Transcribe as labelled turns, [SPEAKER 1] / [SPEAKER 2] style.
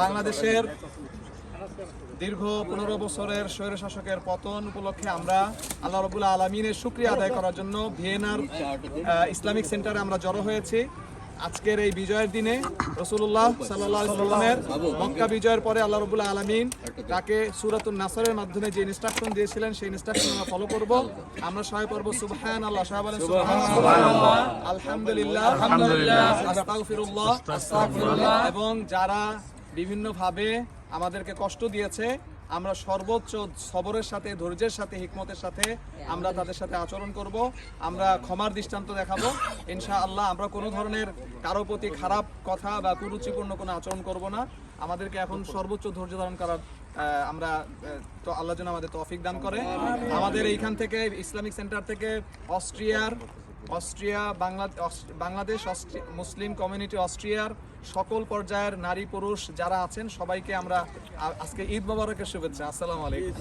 [SPEAKER 1] বাংলাদেশের দীর্ঘ পনেরো বছরের স্বৈর শাসকের পতন উপলক্ষে আমরা আল্লাহ রবুল্লা আলমিনের সুক্রিয়া আদায় করার জন্য ভিয়েনার ইসলামিক সেন্টারে আমরা জড়ো হয়েছি। আজকের এই বিজয়ের দিনে রসুল্লাহ সাল্লাহ সাল্লামের মক্কা বিজয়ের পরে আল্লাহ রবুল আলমিন তাকে সুরাতুল নাসরের মাধ্যমে যে ইনস্ট্রাকশন দিয়েছিলেন সেই ইনস্ট্রাকশন আমরা ফলো করব। আমরা সবাই পর্ব সুবহান আল্লাহ সবাই আলহামদুলিল্লাহ। আলহামদুলিল্লাহ। আস্তাগফিরুল্লাহ। আস্তাগফিরুল্লাহ। এবং যারা বিভিন্নভাবে আমাদেরকে কষ্ট দিয়েছে। আমরা সর্বোচ্চ সবরের সাথে, ধৈর্যের সাথে, হিকমতের সাথে আমরা তাদের সাথে আচরণ করব। আমরা ক্ষমার দৃষ্টান্ত দেখাবো। ইনশা আল্লাহ আমরা কোনো ধরনের কারও প্রতি খারাপ কথা বা কুরুচিপূর্ণ কোনো আচরণ করব না। আমাদেরকে এখন সর্বোচ্চ ধৈর্য ধারণ করার আমরা তো আল্লাহ যেন আমাদের তৌফিক দান করে। আমাদের এইখান থেকে ইসলামিক সেন্টার থেকে অস্ট্রিয়ার Austria, Bangla Bangladesh Muslim community অস্ট্রিয়ার সকল পর্যায়ের নারী পুরুষ যারা আছেন, সবাইকে আমরা আজকে ঈদ মোবারকের শুভেচ্ছা। আসসালামু আলাইকুম।